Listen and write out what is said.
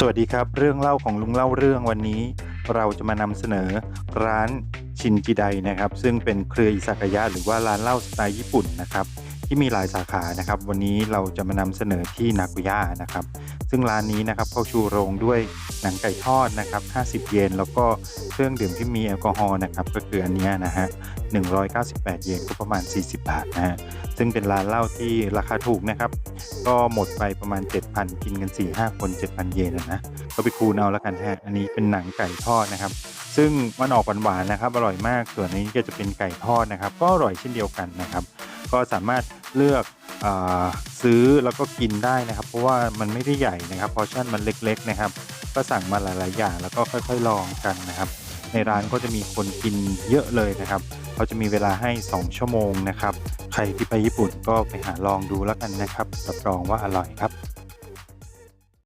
สวัสดีครับ เรื่องเล่าของลุงเล่าเรื่องวันนี้ เราจะมานำเสนอร้านชินจิไดนะครับ ซึ่งเป็นเครืออิซากายะหรือว่าร้านเหล้าสไตล์ญี่ปุ่นนะครับ ที่มีหลายสาขานะครับ วันนี้เราจะมานำเสนอที่นากุย่านะครับ ซึ่งร้านนี้นะครับเขาชูโรงด้วยหนังไก่ทอดนะครับ 50 เยน แล้วก็เครื่องดื่มที่มีแอลกอฮอล์นะครับก็คืออันนี้นะฮะ 198 เยนก็ประมาณ 40 บาทนะฮะ ซึ่งเป็นร้านเหล้าที่ราคาถูกนะครับ ก็หมดไปประมาณ 7,000 กินกัน 4-5 คน 7,000 เยนอะนะก็ไปคูณเอาแล้วกันฮะ อันนี้เป็นหนังไก่ทอดนะครับซึ่งมันออกหวานๆนะครับ อร่อยมาก ส่วนอันนี้ก็จะเป็นไก่ทอดนะครับ ก็อร่อยเช่นเดียวกันนะครับ ก็สามารถเลือกอซื้อแล้วก็กินได้นะครับ เพราะว่ามันไม่ได้ใหญ่นะครับพอชั่นมันเล็กๆนะครับ ก็สั่งมาหลายๆอย่างแล้วก็ค่อยๆลองกันนะครับ ในร้านก็จะมีคนกินเยอะเลยนะครับเขาจะมีเวลาให้ 2 ชั่วโมงนะครับ ใครที่ไปญี่ปุ่นก็ไปหาลองดูแล้วกันนะครับรับรองว่าอร่อยครับ